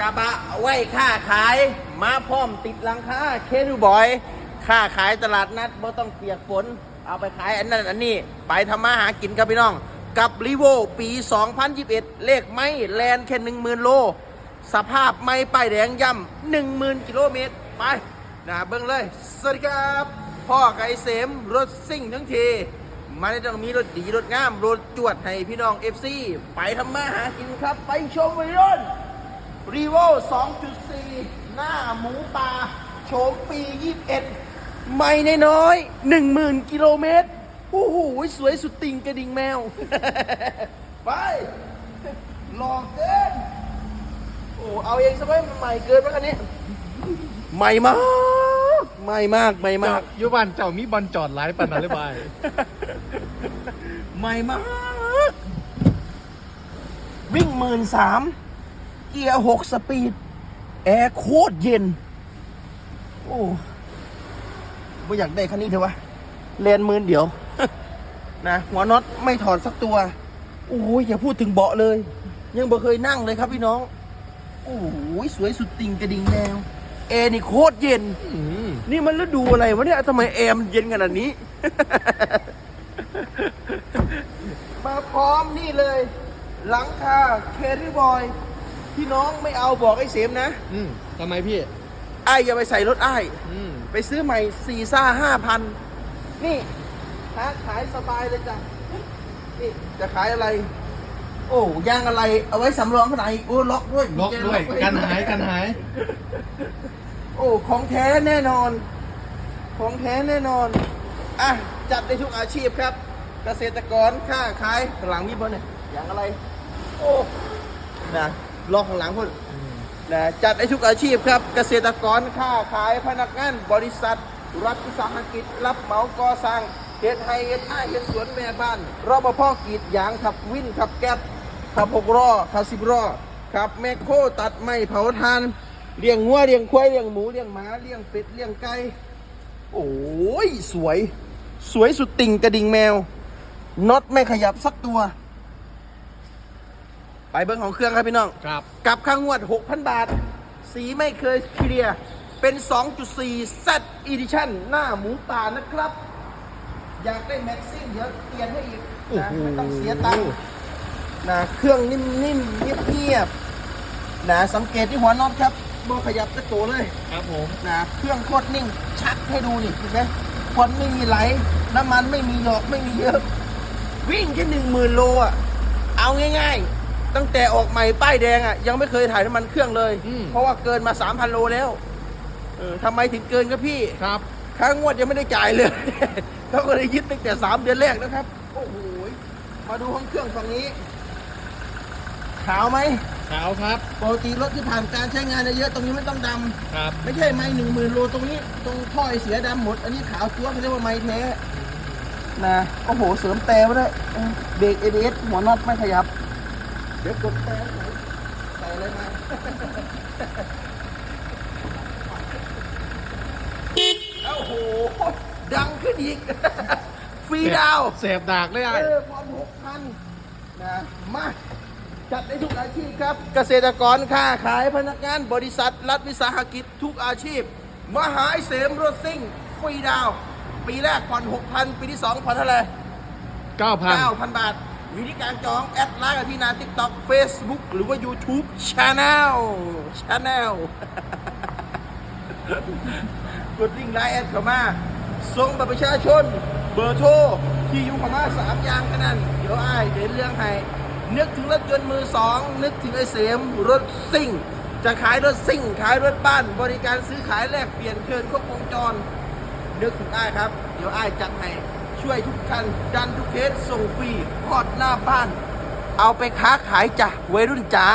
กระบะไว้ค่าขาย มาพร้อมติดหลังคาเคดูบอยค่าขายตลาดนัดบ่ต้องเปียกฝน เอาไปขายอันนั้นอันนี้ ไปทำมาหากินครับพี่น้อง กับรีโวปี 2021 เลขไม่แลนแค่ 10,000 โล สภาพไม่ป้ายแดงย่ำ10,000 กิโลเมตร ไปนะเบิ้งเลย สวัสดีครับ พ่อไก่เสมรถซิ่งทั้งทีมาได้ต้องมีรถดี รถงาม รถจวดให้พี่น้อง FC ไปทำมาหากินครับ ไปชมวัยรุ่น รีโว2.4 หน้าหมูป่าโฉมปี 21 ไม่น้อยๆ10,000 กิโลเมตร โอ้โห สวยสุดติ่งกระดิ่งแมว ไปหลอกเกิน โอ้ เอาเองซะไหมมันใหม่เกินไหมคันนี้ ใหม่มาก ใหม่มาก ใหม่มาก ยุบันเจ้ามีบอลจอดหลายปันนะหรือเปล่าใหม่มาก วิ่งหมื่นสาม เกียร์หกสปีด แอร์โคตรเย็น โอ้ไม่อยากได้คันนี้เถอะวะเลนมื่นเดียว นะ หัวน็อตไม่ถอดสักตัว โอ้ยอย่าพูดถึงเบาะเลย ยังบ่เคยนั่งเลยครับพี่น้อง โอ้ยสวยสุดติงกระดิ่งแนวแอร์นี่โคตรเย็น นี่มันฤดูอะไรวะเนี่ยทำไมแอร์มันเย็นขนาดนี้ มาพร้อมนี่เลย หลังคาเครี่บอย พี่น้องไม่เอาบอกไอ้เสมนะอืมทำไมพี่ ไอ้อย่าไปใส่รถไอ้อืมไปซื้อใหม่สี่ซ่าห้าพันนี่ค้าขายสบายเลยจ้ะนี่จะขายอะไร โอ้ยางอะไร เอาไว้สำรองข้างในโอ้ล็อกด้วยล็อกด้วยกันหายกันหาย โอ้ของแท้แน่นอน ของแท้แน่นอนอะจัดได้ทุกอาชีพครับ เกษตรกรค้าขายข้างหลังมีบนเนี่ยอย่างอะไร โอ้นะ ลอกข้างหลังพุ่นนะจัดได้ทุกอาชีพครับ เกษตรกรค้าขายพนักงาน บริษัท รัฐวิสาหกิจ รับเหมาก่อสร้างเฮ็ดไฮเฮ็ดหน้าเฮ็ดสวนแม่บ้านรปภกรีดยางขับวินขับแก๊บขับหกล้อขับสิบล้อขับแมคโครตัดไม้เผาทานเลี้ยงงัวเลี้ยงควายเลี้ยงหมูเลี้ยงหมาเลี้ยงเป็ดเลี้ยงไก่โอ้ยสวย สวยสุดติ่งกระดิ่งแมวน็อตไม่ขยับสักตัว ไปเบิ้งของเครื่องครับพี่น้อง ครับกับค่างวด 6,000 บาท สีไม่เคยเคลียร์เป็น 2.4 Z Edition หน้าหมูป่านะครับ อยากได้แม็กซิ่งเดี๋ยวเปลี่ยนให้อีกโอ้นะโหไม่ต้องเสียตังค์นะเครื่องนิ่มๆเงียบๆนะสังเกตที่หัวน็อตครับบ่ขยับกระโตเลยครับผม นะเครื่องโคตรนิ่ง ชักให้ดูนี่เห็นไหมควันไม่มีไหล น้ำมันไม่มีหยอกไม่มีเยอะ วิ่งแค่หนึ่งหมื่นโลอะ เอาง่าย ๆ ตั้งแต่ออกใหม่ป้ายแดงอะยังไม่เคยถ่ายน้ำมันเครื่องเลย อืม เพราะว่าเกินมา3,000โลแล้วเออทำไมถึงเกินครับพี่ ครับค่างวดยังไม่ได้จ่ายเลย เขาก็เลยยึดตั้งแต่3เดือนแรกนะครับ โอ้โหมาดูห้องเครื่องฝั่งนี้ ขาวไหมขาวครับ ปกติรถที่ผ่านการใช้งานเยอะๆตรงนี้ไม่ต้องดำครับ ไม่ใช่ไม้หนึ่งหมื่นโลตรงนี้ ตรงท่อไอเสียดำหมด อันนี้ขาวจั๊วเขาเรียกว่าไม้แท้นะโอ้โห เสริมแต่มาด้วยเออเบรกเอเสหัวน็อตไม่ขยับ เดี๋ยวกดแต่ใส่ใส่อะไรมาโอ้โห ดังขึ้นอีก ฟรีดาวน์เสพดากเลยไอ้เออพร้อมหกพันนะ มา จัดได้ทุกอาชีพครับ เกษตรกรค้าขายพนักงานบริษัท รัฐวิสาหกิจทุกอาชีพ มหาไอเสมรถซิ่ง ฟรีดาวน์ปีแรกผ่อน6,000ปีที่2ผ่อนเท่าไหร่เก้าพัน9,000บาท วิธีการจองแอดไลน์กับที่นา TikTok Facebook หรือว่า YouTube Channel Channel กดลิงก์ไลน์แอดเข้ามาส่งบัตรประชาชน เบอร์โทร ที่อยู่เข้ามาสามอย่างกันนั่น เดี๋ยวอ้ายเดี๋ยวเรื่องให้นึกถึงรถยนต์มือสอง นึกถึงไอเสมรถซิ่ง จะขายรถซิ่ง ขายรถบ้าน บริการซื้อขายแลกเปลี่ยนเชิญครบวงจร นึกถึงไอ้ครับ เดี๋ยวอ้ายจัดให้ ช่วยทุกท่านดันทุกเคสส่งฟรีพอดหน้าบ้าน เอาไปค้าขายจ้ะวัยรุ่นจ๋า